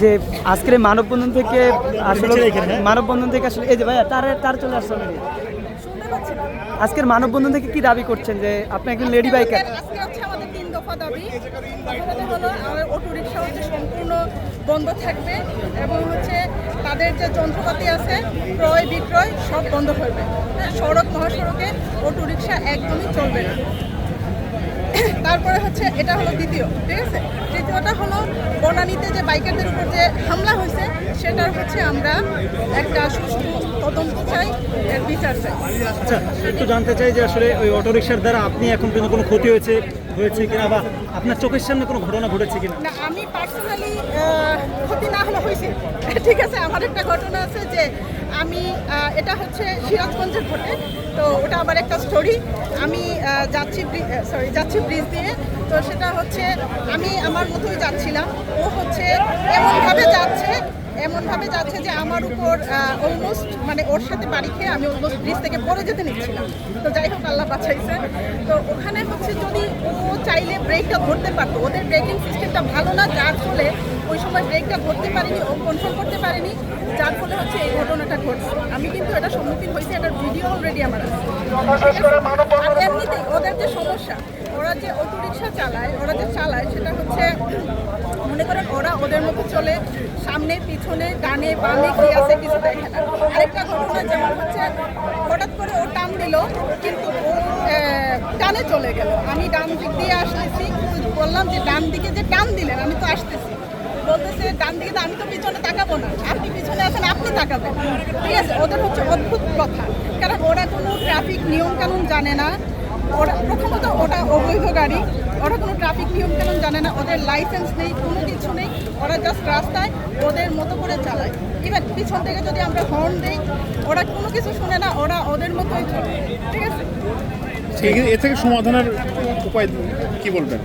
যে আজকের মানববন্ধন থেকে আসলে মানববন্ধন থেকে আসলে এই যে ভাইয়া তার তার চলে আসছে আজকের মানববন্ধন থেকে কি দাবি করছেন যে আপনি একজন লেডি বাইকার? আজকে- আজকে হচ্ছে আমাদের তিন দফা দাবি। প্রথমত হলো আমাদের অটো রিক্সা হচ্ছে সম্পূর্ণ বন্ধ থাকবে এবং হচ্ছে তাদের যে যন্ত্রপাতি আছে ক্রয় বিক্রয় সব বন্ধ করবে। হ্যাঁ, সড়ক মহাসড়কে অটো রিক্সা একদমই চলবে না। তারপরে হচ্ছে এটা হলো দ্বিতীয় ঠিক আছে? তৃতীয়টা হলো বনানীতে যে বাইকারদের উপর যে হামলা হয়েছে সেটার হচ্ছে আমরা একটা সুষ্ঠু তদন্ত চাই এর বিচার চাই। আচ্ছা একটু জানতে চাই যে আসলে ওই অটোরিকশার দ্বারা আপনি এখন পর্যন্ত কোনো ক্ষতি হয়েছে হয়েছে কিনা বা আপনার চোখের সামনে কোনো ঘটনা ঘটেছে কিনা? না আমি পার্সোনালি ক্ষতি না হলে হয়েছে। ঠিক আছে, আমার একটা ঘটনা আছে যে আমি এটা হচ্ছে সিরাজগঞ্জের ঘটে তো ওটা আমার একটা স্টোরি আমি যাচ্ছি সরি যাচ্ছি ব্রিজ দিয়ে, তো সেটা হচ্ছে আমি আমার মতোই যাচ্ছিলাম। ও হচ্ছে এমনভাবে যাচ্ছে এমনভাবে যাচ্ছে যে আমার উপর অলমোস্ট মানে ওর সাথে বাড়ি খেয়ে আমি অলমোস্ট ব্রিজ থেকে পড়ে যেতে নিচ্ছিলাম। তো যাই হোক, আল্লাহ বাঁচাইছে। তো ওখানে হচ্ছে যদি ও চাইলে ব্রেকটা ধরতে পারতো, ওদের ব্রেকিং সিস্টেমটা ভালো না, যার ফলে ওই সময় ব্রেকটা ধরতে পারিনি ও কন্ট্রোল করতে পারেনি যার ফলে হচ্ছে এই ঘটনাটা ঘটছে। আমি কিন্তু এটা সম্মুখীন হয়েছি একটা ভিডিও অলরেডি আমার আছে। আর এমনিতেই ওদের যে সমস্যা ওরা যে অটো রিক্সা চালায় ওরা যে চালায় সেটা হচ্ছে মনে করেন ওরা ওদের মতো চলে সামনে পিছনে ডানে বামে কি আছে কিছু দেখে না। আরেকটা ঘটনা যেমন হচ্ছে হঠাৎ করে ও টান দিল কিন্তু ও ডানে চলে গেল। আমি ডান দিক দিয়ে আসতেছি বললাম যে ডান দিকে যে টান দিলেন আমি তো আসতেছি। বলতেছে ডান দিকে আমি তো পিছনে তাকাবো না। আপনি পিছনে আছেন আপনি তাকাবেন। ঠিক আছে ওদের হচ্ছে অদ্ভুত কথা। কারণ ওরা কোনো ট্রাফিক নিয়ম কানুন জানে না। ওরা প্রথমত ওটা অবৈধ গাড়ি। ওরা কোনো ট্রাফিক নিয়ম কানুন জানে না। ওদের লাইসেন্স নেই কোনো কিছু নেই। ওরা জাস্ট রাস্তায় ওদের মতো করে চালায়। ইভেন পিছন থেকে যদি আমরা হর্ন দিই ওরা কোনো কিছু শুনে না। ওরা ওদের মতোই চলে। ঠিক আছে? এ- থেকে সমাধানের উপায় কি বলবেন?